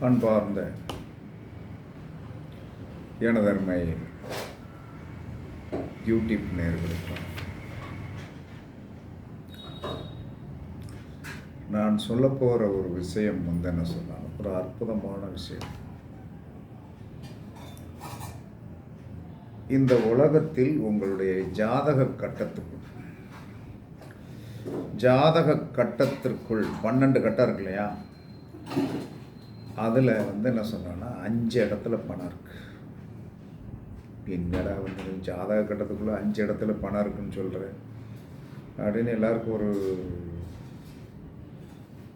அன்பார்ந்த எனதர்மை யூடியூப் நேர்களுக்கு நான் சொல்ல போகிற ஒரு விஷயம் வந்து என்ன சொன்னால் ஒரு அற்புதமான விஷயம். இந்த உலகத்தில் உங்களுடைய ஜாதக கட்டத்துக்குள் ஜாதக கட்டத்திற்குள் பன்னெண்டு கட்டம் இருக்கு இல்லையா? அதில் வந்து என்ன சொன்னேன்னா அஞ்சு இடத்துல பணம் இருக்குது என்னடா வந்து ஜாதக கட்டத்துக்குள்ளே அஞ்சு இடத்துல பணம் இருக்குன்னு சொல்கிறேன் அப்படின்னு எல்லாருக்கும் ஒரு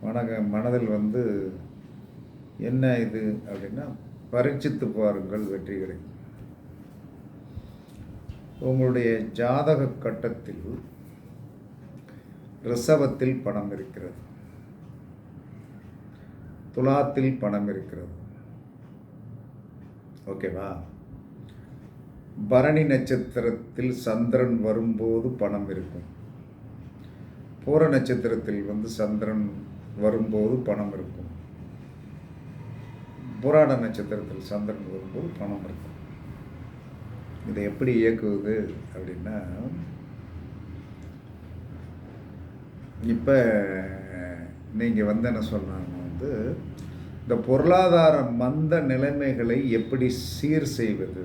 மனக மனதில் வந்து என்ன இது? அப்படின்னா பரீட்சித்து பாருங்கள் வெற்றி கிடைக்கும் உங்களுடைய ஜாதக கட்டத்தில் ரிசவத்தில் பணம் இருக்கிறது. துலாத்தில் பணம் இருக்கிறது. ஓகேவா பரணி நட்சத்திரத்தில் சந்திரன் வரும்போது பணம் இருக்கும். பூர நட்சத்திரத்தில் வந்து சந்திரன் வரும்போது பணம் இருக்கும். புராண நட்சத்திரத்தில் சந்திரன் வரும்போது பணம் இருக்கும். இதை எப்படி இயக்குவது அப்படின்னா இப்போ நீங்கள் வந்து என்ன சொல்கிறாங்க வந்து இந்த பொருளாதார மந்த நிலைமைகளை எப்படி சீர் செய்வது?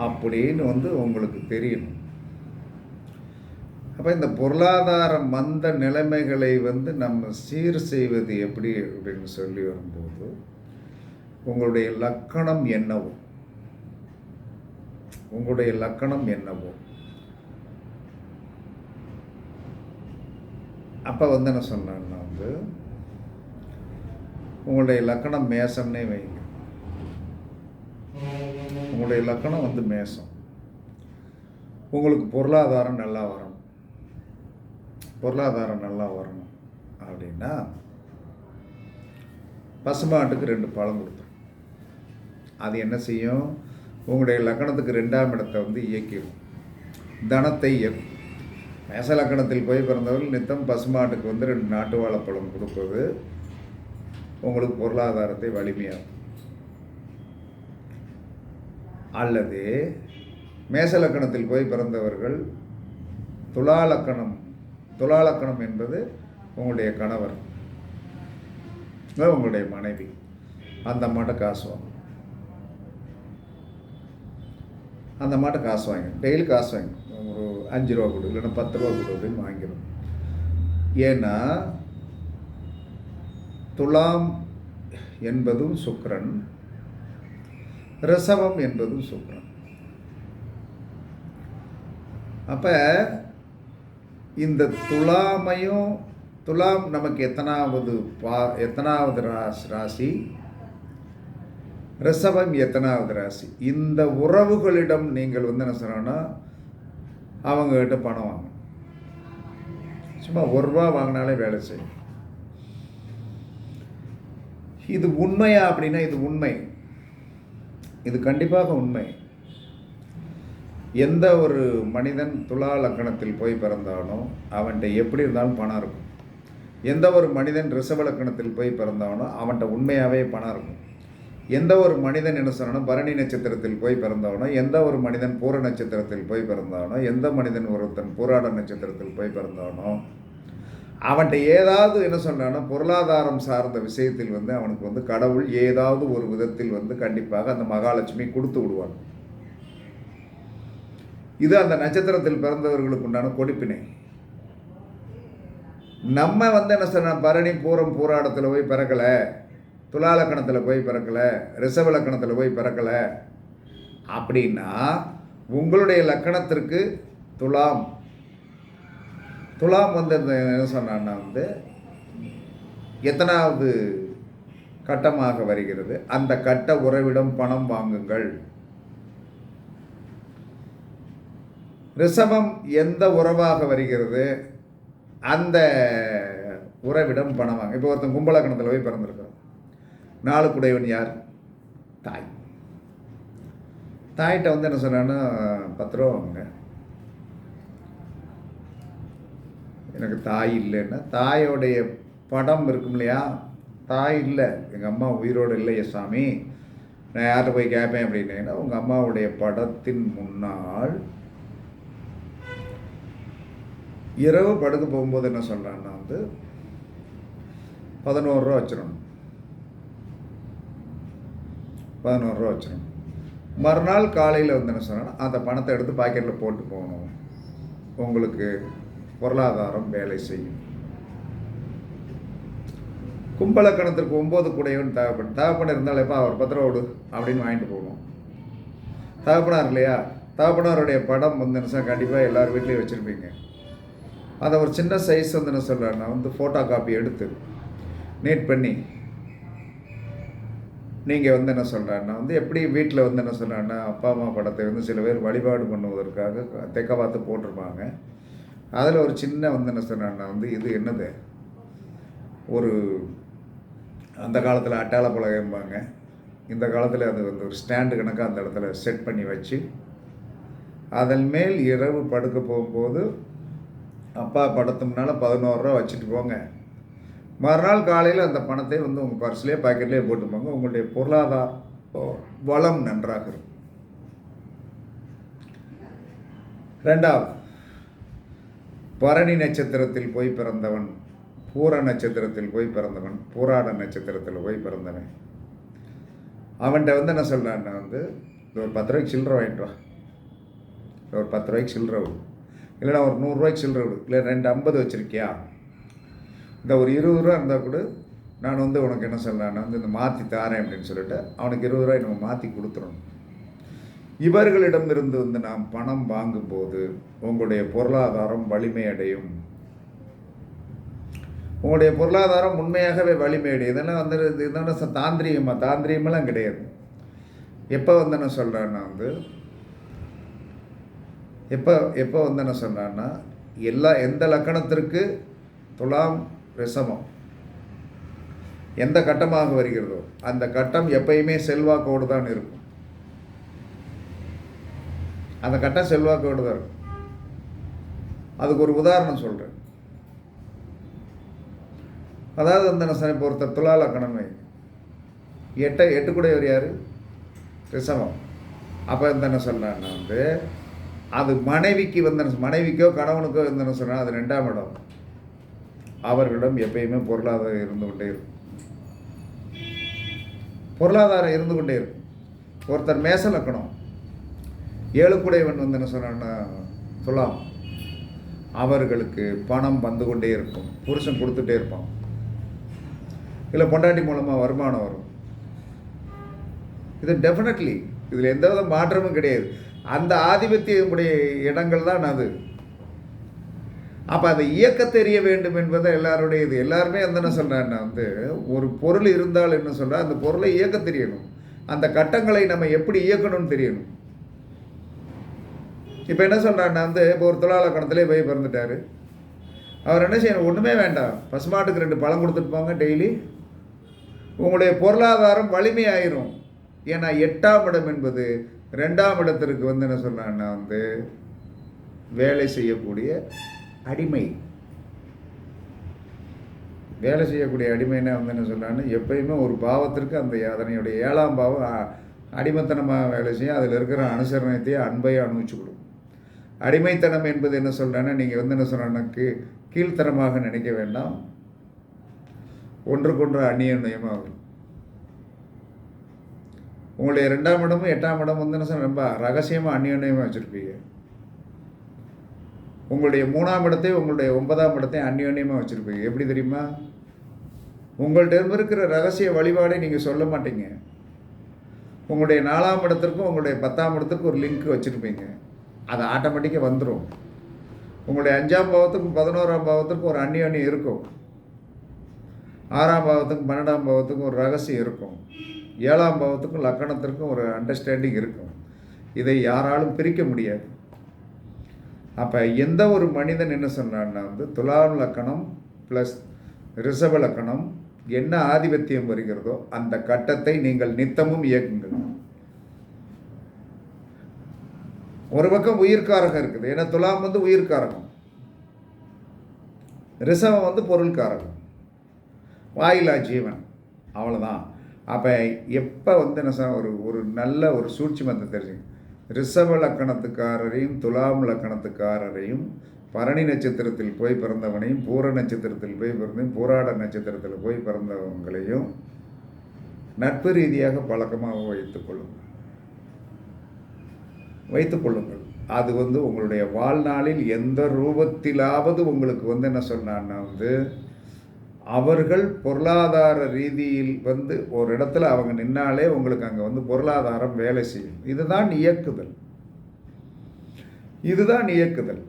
அப்படின்னு வந்து உங்களுக்கு தெரியணும். அப்போ இந்த பொருளாதார மந்த நிலைமைகளை வந்து நம்ம சீர் செய்வது எப்படி அப்படின்னு சொல்லி வரும்போது உங்களுடைய லக்கணம் என்னவோ? உங்களுடைய லக்கணம் என்னவோ? அப்போ வந்து என்ன சொன்னேன்னா வந்து உங்களுடைய லக்கணம் மேசம்னே வைங்க. உங்களுடைய லக்கணம் வந்து மேசம். உங்களுக்கு பொருளாதாரம் நல்லா வரணும். பொருளாதாரம் நல்லா வரணும் அப்படின்னா பசுமாட்டுக்கு ரெண்டு பழம் கொடுத்துரும் அது என்ன செய்யும்? உங்களுடைய லக்கணத்துக்கு ரெண்டாம் இடத்தை வந்து இயக்கிடும் தனத்தை இயக்கும் மேச லக்கணத்தில் போய் பிறந்தவர்கள் நித்தம் பசுமாட்டுக்கு வந்து ரெண்டு நாட்டு வாழைப்பழம் கொடுப்பது உங்களுக்கு பொருளாதாரத்தை வலிமையாகும் அல்லது மேச லக்கணத்தில் போய் பிறந்தவர்கள் துலாலக்கணம் துலாலக்கணம் என்பது உங்களுடைய கணவர் உங்களுடைய மனைவி அந்த அம்மாட்ட காசு வாங்க அந்த அம்மாட்ட காசு வாங்க டெய்லி காசு வாங்க ஒரு அஞ்சு ரூபா கொடு இல்லைன்னா பத்து ரூபா கொடு அப்படின்னு வாங்கிடும் ஏன்னா துலாம் என்பதும் சுக்கரன் ரிசவம் என்பதும் சுக்கரன். அப்போ இந்த துலாமையும் துலாம் நமக்கு எத்தனாவது பா எத்தனாவது ராசி ராசி? ரிசவம் எத்தனாவது ராசி? இந்த உறவுகளிடம் நீங்கள் வந்து என்ன சொன்னோன்னா அவங்கக்கிட்ட பணம் வாங்க சும்மா ஒரு ரூபா வாங்கினாலே வேலை செய்யும். இது உண்மையா அப்படின்னா இது உண்மை. இது கண்டிப்பாக உண்மை. எந்த ஒரு மனிதன் துலா லக்கணத்தில் போய் பிறந்தானோ அவன்கிட்ட எப்படி இருந்தாலும் பணம் இருக்கும். எந்த ஒரு மனிதன் ரிஷப லக்கணத்தில் போய் பிறந்தானோ அவன்கிட்ட உண்மையாகவே பணம் இருக்கும். எந்த ஒரு மனிதன் என்ன சொன்னாலும் பரணி நட்சத்திரத்தில் போய் பிறந்தவனோ எந்த ஒரு மனிதன் பூர நட்சத்திரத்தில் போய் பிறந்தவனோ எந்த மனிதன் ஒருத்தன் பூராட நட்சத்திரத்தில் போய் பிறந்தவனோ அவன்கிட்ட ஏதாவது என்ன சொல்கிறானோ பொருளாதாரம் சார்ந்த விஷயத்தில் வந்து அவனுக்கு வந்து கடவுள் ஏதாவது ஒரு விதத்தில் வந்து கண்டிப்பாக அந்த மகாலட்சுமி கொடுத்து விடுவான். இது அந்த நட்சத்திரத்தில் பிறந்தவர்களுக்கு உண்டான கொடுப்பினை. நம்ம வந்து என்ன சொன்ன பரணி பூரம் பூராடத்தில் போய் பிறக்கலை. துலாலக்கணத்தில் போய் பிறக்கலை ரிஷப லக்கணத்தில் போய் பிறக்கலை. அப்படின்னா உங்களுடைய லக்கணத்திற்கு துலாம். துலாம் வந்து என்ன சொன்னான்னா வந்து எத்தனாவது கட்டமாக வருகிறது? அந்த கட்ட உறவிடம் பணம் வாங்குங்கள். ரிஷபம் எந்த உறவாக வருகிறது? அந்த உறவிடம் பணம் வாங்க. இப்போ ஒருத்தன் கும்பலக்கணத்தில் போய் பிறந்திருக்கிறோம் நாளுக்குடையவன் யார்? தாய். தாயிட்ட வந்து என்ன சொன்னான்னா பத்து ரூபா வாங்க எனக்கு தாய் இல்லைன்னா தாயோடைய படம் இருக்கும் இல்லையா? தாய் இல்லை. எங்கள் அம்மா உயிரோடு இல்லையே சாமி. நான் யார்கிட்ட போய் கேட்பேன் அப்படின்னா உங்கள் அம்மாவுடைய படத்தின் முன்னால் இரவு படுக்க போகும்போது என்ன சொல்கிறான்னா வந்து பதினோரு ரூபா வச்சிடணும் பதினோரு ரூபா வச்சிடணும் மறுநாள் காலையில் வந்து என்ன சொன்னால் அந்த பணத்தை எடுத்து பாக்கெட்டில் போட்டு போகணும். உங்களுக்கு பொருளாதாரம் வேலை செய்யும். கும்பலக்கணத்திற்கு ஒம்பது கூடையவன் தேவைப்படும் தேவைப்படம் இருந்தால் எப்போ அவர் பத்திரம் விடு அப்படின்னு வாங்கிட்டு போகணும் தகப்பனார் இல்லையா? தகப்பனாருடைய படம் வந்து என்ன கண்டிப்பாக எல்லார் வீட்லேயும் வச்சுருப்பீங்க. அதை ஒரு சின்ன சைஸ் வந்து என்ன சொல்கிறேன் நான் வந்து ஃபோட்டோ காப்பி எடுத்து நீட் பண்ணி நீங்கள் வந்து என்ன சொல்கிறேன்னா வந்து எப்படி வீட்டில் வந்து என்ன சொல்கிறேன்னா அப்பா அம்மா படத்தை வந்து சில பேர் வழிபாடு பண்ணுவதற்காக தெக்க பார்த்து போட்டிருப்பாங்க. அதில் ஒரு சின்ன வந்து என்ன சொல்கிறேன்னா வந்து இது என்னது? ஒரு அந்த காலத்தில் அட்டாள பலகைம்பாங்க. இந்த காலத்தில் அது வந்து ஒரு ஸ்டாண்டு கணக்காக அந்த இடத்துல செட் பண்ணி வச்சு அதன் மேல் இரவு படுக்க போகும்போது அப்பா படத்து முன்னால் பதினோருவா வச்சுட்டு போங்க. மறுநாள் காலையில் அந்த பணத்தை வந்து உங்கள் பர்ஸ்லேயே பாக்கெட்லேயே போட்டுப்பாங்க. உங்களுடைய பொருளாதார வளம் நன்றாக இருக்கும். ரெண்டாவது பரணி நட்சத்திரத்தில் போய் பிறந்தவன் பூர நட்சத்திரத்தில் போய் பிறந்தவன் பூராட நட்சத்திரத்தில் போய் பிறந்தவன். அவன்கிட்ட வந்து என்ன சொல்கிறான் வந்து ஒரு பத்து ரூபாய்க்கு சில்லறை வாங்கிட்டு வா. ஒரு பத்து ரூபாய்க்கு சில்லறை விடு. இல்லைனா ஒரு நூறுரூவாய்க்கு சில்லறை விடு. இல்லை ரெண்டு ஐம்பது வச்சுருக்கியா? இந்த ஒரு இருபது ரூபா இருந்தால் கூட நான் வந்து உனக்கு என்ன சொல்கிறேன் வந்து இந்த மாற்றி தாரேன் அப்படின்னு சொல்லிட்டு அவனுக்கு இருபது ரூபாய் நம்ம மாற்றி கொடுத்துடணும் இவர்களிடமிருந்து வந்து நாம் பணம் வாங்கும்போது உங்களுடைய பொருளாதாரம் வலிமை அடையும் உங்களுடைய பொருளாதாரம் உண்மையாகவே வலிமை அடையும் இதெல்லாம் வந்து இதெல்லாம் தாந்திரிகமாக தாந்திரியமெல்லாம் கிடையாது. எப்போ வந்து என்ன சொல்கிறேன்னா வந்து எப்போ எப்போ வந்து என்ன சொல்கிறான்னா எல்லா எந்த லக்கணத்திற்கு துலாம் ரிசமம் எந்த கட்டமாக வருகிறதோ அந்த கட்டம் எப்பயுமே செல்வாக்கோடு தான் இருக்கும். அந்த கட்டம் செல்வாக்கோடு தான் இருக்கும். அதுக்கு ஒரு உதாரணம் சொல்கிறேன் அதாவது அந்த என்ன பொறுத்த துலால கணமை எட்டை எட்டு கூட யார்? ரிசமம் அப்போ இந்த என்ன சொல்கிறேன்னா வந்து அது மனைவிக்கு வந்து மனைவிக்கோ கணவனுக்கோ வந்து என்ன சொல்கிறேன் அது ரெண்டாம் இடம். அவர்களிடம் எப்பயுமே பொருளாதாரம் இருந்து கொண்டே இருக்கும். பொருளாதாரம் இருந்து கொண்டே இருக்கும். ஒருத்தர் மேச லக்கணம். ஏழுக்குடையவன் வந்து என்ன சொன்னான்னா சொல்லலாம் அவர்களுக்கு பணம் வந்து கொண்டே இருக்கும். புருஷன் கொடுத்துட்டே இருப்பான். இல்லை பொண்டாட்டி மூலமாக வருமானம் வரும். இது டெஃபினெட்லி இதில் எந்த வித மாற்றமும் கிடையாது. அந்த ஆதிபத்தியமுடைய இடங்கள் தான் அது. அப்போ அதை இயக்க தெரிய வேண்டும் என்பதை எல்லாருடைய இது எல்லாருமே வந்து என்ன சொல்கிறேன்னா வந்து ஒரு பொருள் இருந்தால் என்ன சொல்கிறா அந்த பொருளை இயக்க தெரியணும். அந்த கட்டங்களை நம்ம எப்படி இயக்கணும்னு தெரியணும். இப்போ என்ன சொல்கிறான்னா வந்து இப்போ ஒரு தொழிலாளக்கணத்திலே போய் பிறந்துட்டார். அவர் என்ன செய்யணும்? ஒன்றுமே வேண்டாம். பசுமாட்டுக்கு ரெண்டு பழம் கொடுத்துட்டு போங்க டெய்லி. உங்களுடைய பொருளாதாரம் வலிமையாயிரும். ஏன்னா எட்டாம் இடம் என்பது ரெண்டாம் இடத்திற்கு வந்து என்ன சொல்கிறான்னா வந்து வேலை செய்யக்கூடிய அடிமை. வேலை செய்யக்கூடிய அடிமைனா வந்து என்ன சொல்கிறான்னு எப்பயுமே ஒரு பாவத்திற்கு அந்த அதனையுடைய ஏழாம் பாவம் அடிமைத்தனமாக வேலை செய்யும் அதில் இருக்கிற அனுசரணத்தையும் அன்பையும் அனுபவிச்சு கொடுக்கும். அடிமைத்தனம் என்பது என்ன சொல்கிறேன்னா நீங்கள் வந்து என்ன சொல்கிறேன்னாக்கு கீழ்த்தனமாக நினைக்க வேண்டாம். ஒன்றுக்கொன்று அந்நியமாக வரும் உங்களுடைய ரெண்டாம் இடமும் எட்டாம் இடம் வந்து என்ன சொல்ல ரொம்ப ரகசியமாக அந்நியமாக வச்சுருப்பீங்க. உங்களுடைய மூணாம் இடத்தையும் உங்களுடைய ஒன்பதாம் இடத்தையும் அந்யோன்யமாக வச்சுருப்பீங்க. எப்படி தெரியுமா? உங்கள்கிட்ட இருக்கிற ரகசிய வழிபாடை நீங்கள் சொல்ல மாட்டீங்க. உங்களுடைய நாலாம் இடத்திற்கும் உங்களுடைய பத்தாம் இடத்துக்கும் ஒரு லிங்க் வச்சுருப்பீங்க. அது ஆட்டோமேட்டிக்காக வந்துடும் உங்களுடைய அஞ்சாம் பாவத்துக்கும் பதினோராம் பாவத்துக்கும் ஒரு அந்யோன்யம் இருக்கும். ஆறாம் பாவத்துக்கும் பன்னெண்டாம் பாவத்துக்கும் ஒரு ரகசியம் இருக்கும். ஏழாம் பாவத்துக்கும் லக்கணத்திற்கும் ஒரு அண்டர்ஸ்டாண்டிங் இருக்கும். இதை யாராலும் பிரிக்க முடியாது. அப்போ எந்த ஒரு மனிதன் என்ன சொன்னான்னா வந்து துலாம் லக்கணம் ப்ளஸ் ரிஷப லக்கணம் என்ன ஆதிபத்தியம் வருகிறதோ அந்த கட்டத்தை நீங்கள் நித்தமும் இயக்குங்கள். ஒரு பக்கம் உயிர்காரகம் இருக்குது. ஏன்னா துலாம் வந்து உயிர்காரகம். ரிஷபம் வந்து பொருள்காரகம். வாயிலா ஜீவன். அவ்வளோதான் அப்போ எப்போ வந்து என்ன சொன்ன ஒரு ஒரு நல்ல ஒரு சூழ்ச்சி வந்து தெரிஞ்சுங்க. ரிஷப லக்கணத்துக்காரரையும் துலாம் லக்கணத்துக்காரரையும் பரணி நட்சத்திரத்தில் போய் பிறந்தவனையும் பூர நட்சத்திரத்தில் போய் பிறந்தையும் பூராட நட்சத்திரத்தில் போய் பிறந்தவங்களையும் நட்பு ரீதியாக பழக்கமாக வைத்துக்கொள்ளுங்கள் வைத்துக்கொள்ளுங்கள் அது வந்து உங்களுடைய வாழ்நாளில் எந்த ரூபத்திலாவது உங்களுக்கு வந்து என்ன சொன்னான்னா வந்து அவர்கள் பொருளாதார ரீதியில் வந்து ஒரு இடத்துல அவங்க நின்னாலே உங்களுக்கு அங்கே வந்து பொருளாதாரம் வேலை செய்யும். இதுதான் இயக்குதல். இதுதான் இயக்குதல்.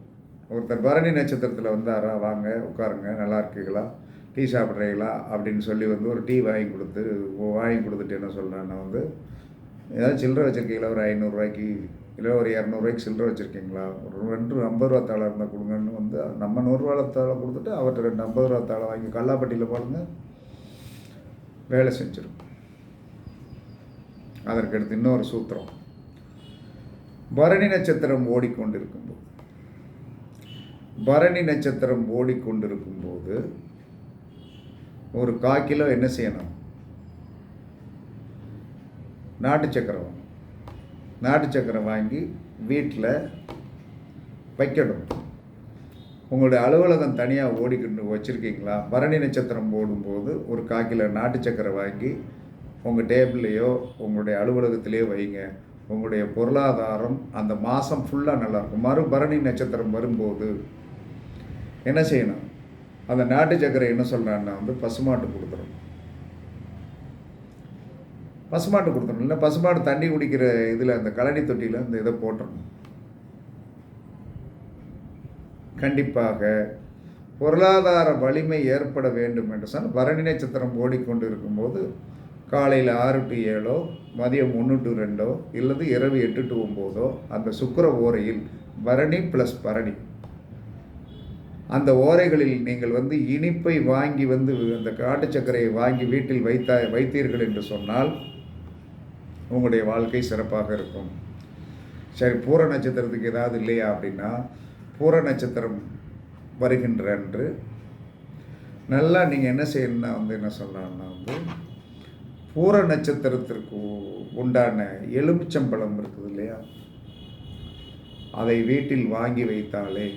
ஒருத்தர் பரணி நட்சத்திரத்தில் வந்தாரா வாங்க உட்காருங்க நல்லா இருக்கீங்களா? டீ சாப்பிட்றீங்களா? அப்படின்னு சொல்லி வந்து ஒரு டீ வாங்கி கொடுத்து வாங்கி கொடுத்துட்டு என்ன சொல்கிறேன்னா வந்து ஏதாவது சில்லறை வச்சுருக்கீங்களா? ஒரு ஐநூறுரூவாய்க்கு இல்லை ஒரு இரநூறுவாய்க்கு சில்லற வச்சுருக்கீங்களா? ஒரு ரெண்டு ஐம்பது ரூபா தாளை இருந்தால் கொடுங்கன்னு வந்து நம்ம நூறுரூவா தாளை கொடுத்துட்டு அவர்கிட்ட ரெண்டு ஐம்பது ரூபா தாளை வாங்கி கல்லாப்பட்டியில் பாருங்க வேலை செஞ்சிடும் அதற்கடுத்து இன்னொரு சூத்திரம். பரணி நட்சத்திரம் ஓடிக்கொண்டிருக்கும்போது பரணி நட்சத்திரம் ஓடிக்கொண்டிருக்கும்போது ஒரு கால் கிலோ என்ன செய்யணும்? நாட்டு சக்கரவம் நாட்டு சக்கரை வாங்கி வீட்டில் வைக்கணும். உங்களுடைய அலுவலகம் தனியாக ஓடிக்கிட்டு வச்சுருக்கீங்களா? பரணி நட்சத்திரம் போடும்போது ஒரு கால் கிலோ நாட்டு சக்கரை வாங்கி உங்கள் டேபிள்லேயோ உங்களுடைய அலுவலகத்திலேயோ வைங்க. உங்களுடைய பொருளாதாரம் அந்த மாதம் ஃபுல்லாக நல்லாயிருக்கும். மறு பரணி நட்சத்திரம் வரும்போது என்ன செய்யணும்? அந்த நாட்டு சக்கரை என்ன சொல்கிறான்னா வந்து பசுமாட்டு கொடுத்துரும் பசுமாட்டு கொடுத்துடணும் இல்லை பசுமாடு தண்ணி குடிக்கிற இதில் அந்த கழனி தொட்டியில் அந்த இதை போட்டுடணும் கண்டிப்பாக பொருளாதார வலிமை ஏற்பட வேண்டும் என்று சொன்னால் பரணி நட்சத்திரம் ஓடிக்கொண்டு இருக்கும்போது காலையில் ஆறு டு ஏழோ மதியம் ஒன்று டு ரெண்டோ இல்லது இரவு எட்டு டு ஒம்போதோ அந்த சுக்கர ஓரையில் பரணி ப்ளஸ் பரணி. அந்த ஓரைகளில் நீங்கள் வந்து இனிப்பை வாங்கி வந்து அந்த காட்டு சர்க்கரையை வாங்கி வீட்டில் வைத்தா வைத்தீர்கள் என்று சொன்னால் உங்களுடைய வாழ்க்கை சிறப்பாக இருக்கும். சரி பூர நட்சத்திரத்துக்கு ஏதாவது இல்லையா அப்படின்னா பூர நட்சத்திரம் வருகின்ற அன்று நல்லா நீங்கள் என்ன செய்யணும்னா வந்து என்ன சொல்லலாம்னா வந்து பூர நட்சத்திரத்திற்கு உண்டான எலுமிச்சம்பழம் இருக்குது இல்லையா? அதை வீட்டில் வாங்கி வைத்தாலே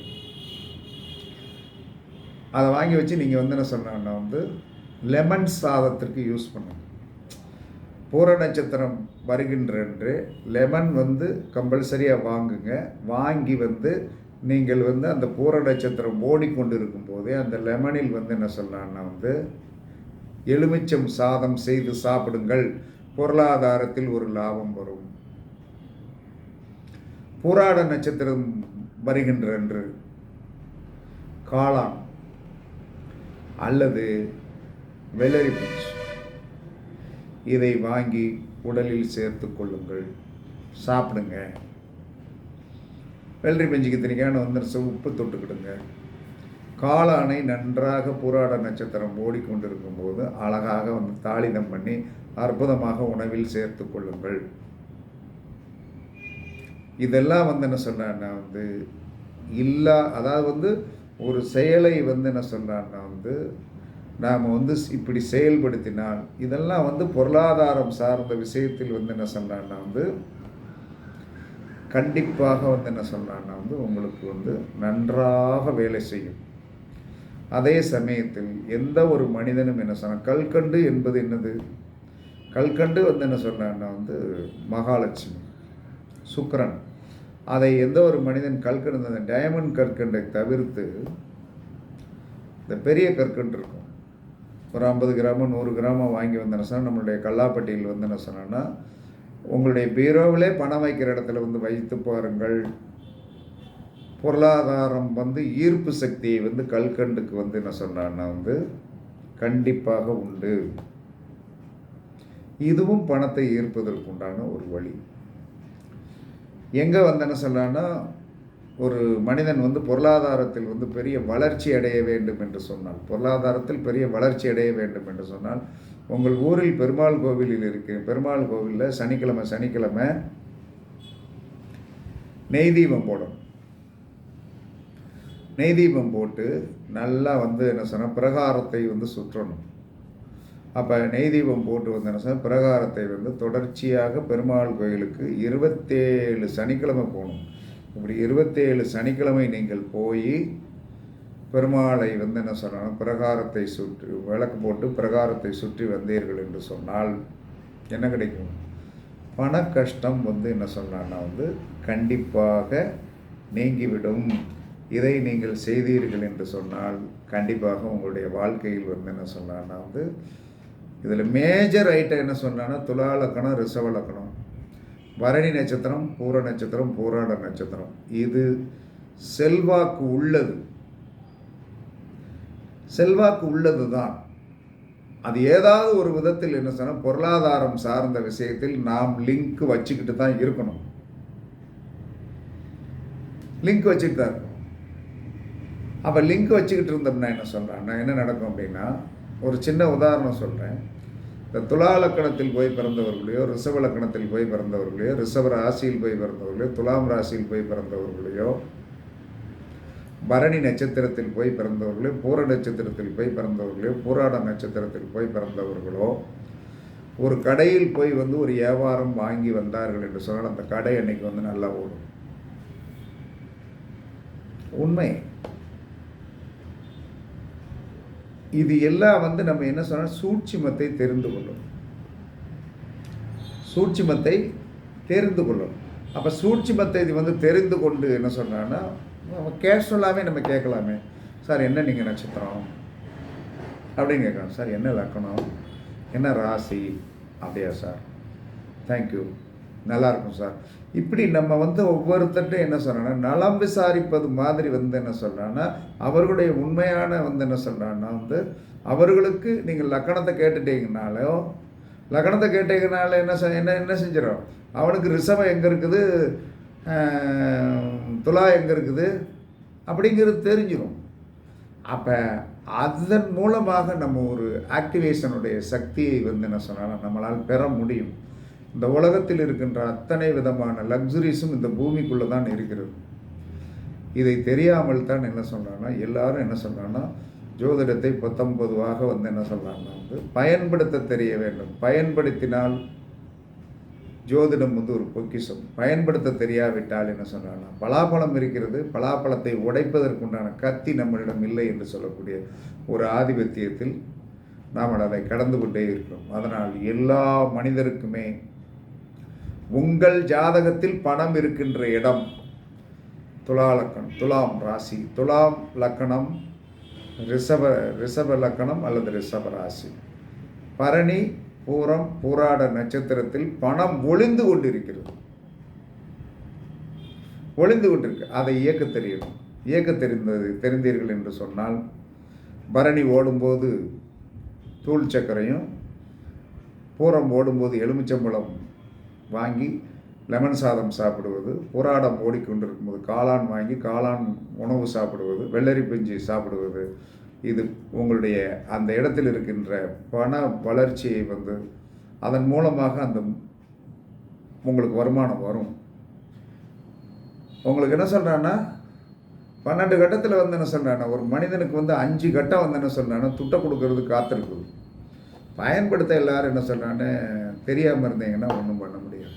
அதை வாங்கி வச்சு நீங்கள் வந்து என்ன சொன்னா வந்து லெமன் சாதத்திற்கு யூஸ் பண்ணுங்க. பூர நட்சத்திரம் வருகின்றன்று லெமன் வந்து கம்பல்சரியாக வாங்குங்க. வாங்கி வந்து நீங்கள் வந்து அந்த பூர நட்சத்திரம் ஓடிக்கொண்டிருக்கும் போதே அந்த லெமனில் வந்து என்ன சொல்லலாம்னா வந்து எலுமிச்சம் சாதம் செய்து சாப்பிடுங்கள். பொருளாதாரத்தில் ஒரு லாபம் வரும். பூராட நட்சத்திரம் வருகின்றன்று காளான் அல்லது வெள்ளரி இதை வாங்கி உடலில் சேர்த்து கொள்ளுங்கள். சாப்பிடுங்க. வெள்ளரி பிஞ்சுக்கு திணிக்கான வந்து உப்பு தொட்டுக்கிடுங்க காளானை நன்றாக புராட நட்சத்திரம் ஓடிக்கொண்டிருக்கும் போது அழகாக வந்து தாளிதம் பண்ணி அற்புதமாக உணவில் சேர்த்து கொள்ளுங்கள். இதெல்லாம் வந்து என்ன சொன்னான்னா வந்து இல்லா அதாவது வந்து ஒரு செயலை வந்து என்ன சொல்கிறான்னா வந்து நாம் வந்து இப்படி செயல்படுத்தினால் இதெல்லாம் வந்து பொருளாதாரம் சார்ந்த விஷயத்தில் வந்து என்ன சொல்கிறான்னா வந்து கண்டிப்பாக வந்து என்ன சொல்கிறான்னா வந்து உங்களுக்கு வந்து நன்றாக வேலை செய்யும். அதே சமயத்தில் எந்த ஒரு மனிதனும் என்ன சொன்னால் கல்கண்டு என்பது என்னது? கல்கண்டு வந்து என்ன சொன்னான்னா வந்து மகாலட்சுமி சுக்கரன். அதை எந்த ஒரு மனிதன் கல்கண்டு அந்த டைமண்ட் கற்கண்டை தவிர்த்து இந்த பெரிய கற்கண்டு இருக்கும். ஒரு ஐம்பது கிராமம் நூறு கிராமம் வாங்கி வந்தேன்னு சொன்னால் நம்மளுடைய கல்லாப்பட்டியில் வந்து என்ன சொன்னோன்னா உங்களுடைய பீரோவிலே பணம் வைக்கிற இடத்துல வந்து வைத்து பாருங்கள். பொருளாதாரம் வந்து ஈர்ப்பு சக்தியை வந்து கல்கண்டுக்கு வந்து என்ன சொன்னான்னா வந்து கண்டிப்பாக உண்டு. இதுவும் பணத்தை ஈர்ப்பதற்கு உண்டான ஒரு வழி. எங்கே வந்து என்ன ஒரு மனிதன் வந்து பொருளாதாரத்தில் வந்து பெரிய வளர்ச்சி அடைய வேண்டும் என்று சொன்னால் பொருளாதாரத்தில் பெரிய வளர்ச்சி அடைய வேண்டும் என்று சொன்னால் உங்கள் ஊரில் பெருமாள் கோவிலில் இருக்கு பெருமாள் கோவிலில் சனிக்கிழமை சனிக்கிழமை நெய் தீபம் போடணும் நெய் தீபம் போட்டு நல்லா வந்து என்ன சொன்னால் பிரகாரத்தை வந்து சுற்றணும். அப்போ நெய் தீபம் போட்டு என்ன சொன்னால் பிரகாரத்தை வந்து தொடர்ச்சியாக பெருமாள் கோயிலுக்கு இருபத்தேழு சனிக்கிழமை போகணும். இப்படி இருபத்தேழு சனிக்கிழமை நீங்கள் போய் பெருமாளை வந்து என்ன சொல்லணும் பிரகாரத்தை சுற்றி விளக்கு போட்டு பிரகாரத்தை சுற்றி வந்தீர்கள் என்று சொன்னால் என்ன கிடைக்கும்? பண கஷ்டம் வந்து என்ன சொன்னான்னா வந்து கண்டிப்பாக நீங்கிவிடும். இதை நீங்கள் செய்தீர்கள் என்று சொன்னால் கண்டிப்பாக உங்களுடைய வாழ்க்கையில் வந்து என்ன சொன்னான்னா வந்து இதில் மேஜர் ஐட்டம் என்ன சொன்னான்னா துலா லக்கணம் லக்கணம் பரணி நட்சத்திரம் பூர நட்சத்திரம் பூராட நட்சத்திரம். இது செல்வாக்கு உள்ளது. செல்வாக்கு உள்ளது தான் அது ஏதாவது ஒரு விதத்தில் என்ன சொன்னால் பொருளாதாரம் சார்ந்த விஷயத்தில் நாம் லிங்க் வச்சுக்கிட்டு தான் இருக்கணும். லிங்க் வச்சுக்கிட்டு தான் இருக்கணும். அப்போ லிங்க் வச்சுக்கிட்டு இருந்தோம்னா என்ன சொல்கிறேன் என்ன நடக்கும் அப்படின்னா ஒரு சின்ன உதாரணம் சொல்கிறேன் இந்த துலா லக்கணத்தில் போய் பிறந்தவர்களையோ ரிஷப லக்கணத்தில் போய் பிறந்தவர்களையோ ரிஷப ராசியில் போய் பிறந்தவர்களையோ துலாம் ராசியில் போய் பிறந்தவர்களையோ பரணி நட்சத்திரத்தில் போய் பிறந்தவர்களோ பூர நட்சத்திரத்தில் போய் பிறந்தவர்களோ பூராட நட்சத்திரத்தில் போய் பிறந்தவர்களோ ஒரு கடையில் போய் வந்து ஒரு வியாபாரம் வாங்கி வந்தார்கள் என்று சொன்னால் அந்த கடை அன்னைக்கு வந்து நல்லா ஓடும். உண்மை. இது எல்லாம் வந்து நம்ம என்ன சொன்னால் சூட்சிமத்தை தெரிந்து கொள்ளும். சூட்சிமத்தை தெரிந்து கொள்ளும். அப்போ சூட்சிமத்தை இது வந்து தெரிந்து கொண்டு என்ன சொன்னான்னா கேஷுவலாகவே நம்ம கேட்கலாமே. சார் என்ன நீங்கள் நட்சத்திரம்? அப்படின்னு கேட்கலாம். சார் என்ன லக்கணம்? என்ன ராசி? அப்படியா சார். தேங்க்யூ நல்லாயிருக்கும் சார். இப்படி நம்ம வந்து ஒவ்வொருத்தர்கிட்ட என்ன சொல்கிறோன்னா நலம் விசாரிப்பது மாதிரி வந்து என்ன சொல்கிறான்னா அவர்களுடைய உண்மையான வந்து என்ன சொல்கிறான்னா வந்து அவர்களுக்கு நீங்கள் லக்கணத்தை கேட்டுட்டீங்கனாலோ லக்கணத்தை கேட்டீங்கனால என்ன செ என்ன என்ன செஞ்சிடும் அவனுக்கு ரிசவம் எங்கே இருக்குது? துலா எங்கே இருக்குது? அப்படிங்கிறது தெரிஞ்சிடும் அப்போ அதன் மூலமாக நம்ம ஒரு ஆக்டிவேஷனுடைய சக்தியை வந்து என்ன சொன்னாலும் நம்மளால் பெற முடியும். இந்த உலகத்தில் இருக்கின்ற அத்தனை விதமான லக்ஸுரிஸும் இந்த பூமிக்குள்ளே தான் இருக்கிறது. இதை தெரியாமல் தான் என்ன சொல்கிறான்னா எல்லாரும் என்ன சொல்கிறான்னா ஜோதிடத்தை பத்தொன்பதுவாக வந்து என்ன சொல்கிறாங்கன்னா வந்து பயன்படுத்த தெரிய வேண்டும். பயன்படுத்தினால் ஜோதிடம் வந்து ஒரு பொக்கிஷம். பயன்படுத்த தெரியாவிட்டால் என்ன சொல்கிறாங்கன்னா பலாப்பழம் இருக்கிறது பலாப்பழத்தை உடைப்பதற்குண்டான கத்தி நம்மளிடம் இல்லை என்று சொல்லக்கூடிய ஒரு ஆதிபத்தியத்தில் நாம் அதை கடந்து கொண்டே இருக்கிறோம். அதனால் எல்லா மனிதருக்குமே உங்கள் ஜாதகத்தில் பணம் இருக்கின்ற இடம். துலா லக்கணம் துலாம் ராசி துலாம் லக்கணம் ரிஷப ரிஷப லக்கணம் அல்லது ரிஷப ராசி. பரணி பூரம் பூராட நட்சத்திரத்தில் பணம் ஒளிந்து கொண்டிருக்கிறது. ஒளிந்து கொண்டிருக்கு. அதை இயக்க தெரியணும் இயக்க தெரிந்தது தெரிந்தீர்கள் என்று சொன்னால் பரணி ஓடும்போது தூள் சக்கரையும் பூரம் ஓடும்போது எலுமிச்சம்பழம் வாங்கி லெமன் சாதம் சாப்பிடுவது புராடம் ஓடிக்கொண்டிருக்கும்போது காளான் வாங்கி காளான் உணவு சாப்பிடுவது வெள்ளரி பிஞ்சு சாப்பிடுவது இது உங்களுடைய அந்த இடத்தில் இருக்கின்ற பண வளர்ச்சியை வந்து அதன் மூலமாக அந்த உங்களுக்கு வருமானம் வரும். உங்களுக்கு என்ன சொல்கிறான்னா பன்னெண்டு கட்டத்தில் வந்து என்ன சொல்கிறான்னா ஒரு மனிதனுக்கு வந்து அஞ்சு கட்டம் வந்து என்ன சொல்கிறான்னா துட்டை கொடுக்கறது காத்திருக்குது. பயன்படுத்த எல்லாரும் என்ன சொல்கிறான்னு தெரியாமல் இருந்தீங்கன்னா ஒன்றும் பண்ண முடியாது.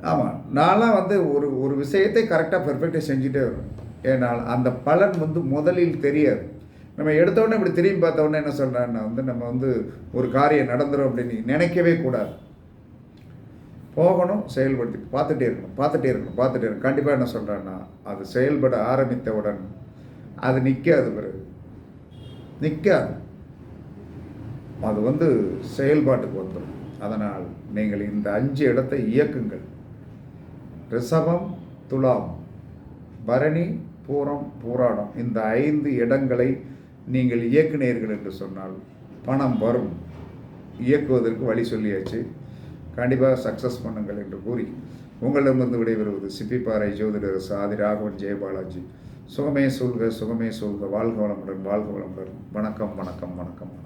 ஆமாம் நான்லாம் வந்து ஒரு ஒரு விஷயத்தை கரெக்டாக பெர்ஃபெக்டாக செஞ்சுட்டே வருவேன் ஏன்னால் அந்த பலன் வந்து முதலில் தெரியாது. நம்ம எடுத்தோடனே இப்படி திரும்பி பார்த்தோன்னே என்ன சொல்கிறான்னா வந்து நம்ம வந்து ஒரு காரியம் நடந்துடும் அப்படின்னு நினைக்கவே கூடாது. போகணும் செயல்படுத்தி பார்த்துட்டே இருக்கணும் பார்த்துட்டே இருக்கணும் பார்த்துட்டே இருக்கணும். கண்டிப்பாக என்ன சொல்கிறேன்னா அது செயல்பட ஆரம்பித்தவுடன் அது நிற்காது பிறகு. நிற்காது. அது வந்து செயல்பாட்டுக்கு வந்துடும். அதனால் நீங்கள் இந்த அஞ்சு இடத்தை இயக்குங்கள். ரிஷபம் துலாம் பரணி பூரம் பூராடம். இந்த ஐந்து இடங்களை நீங்கள் இயக்குனீர்கள் என்று சொன்னால் பணம் வரும். இயக்குவதற்கு வழி சொல்லியாச்சு. கண்டிப்பாக சக்ஸஸ் பண்ணுங்கள் என்று கூறி உங்களிடமிருந்து விடைபெறுவது சிப்பிப்பாறை ஜோதிடர் சாதி ராகவன் ஜெயபாலாஜி. சுகமே சொல்க சுகமே சொல்க வாழ்க வளமுடன் வாழ்க வளமுடன். வணக்கம் வணக்கம் வணக்கம்.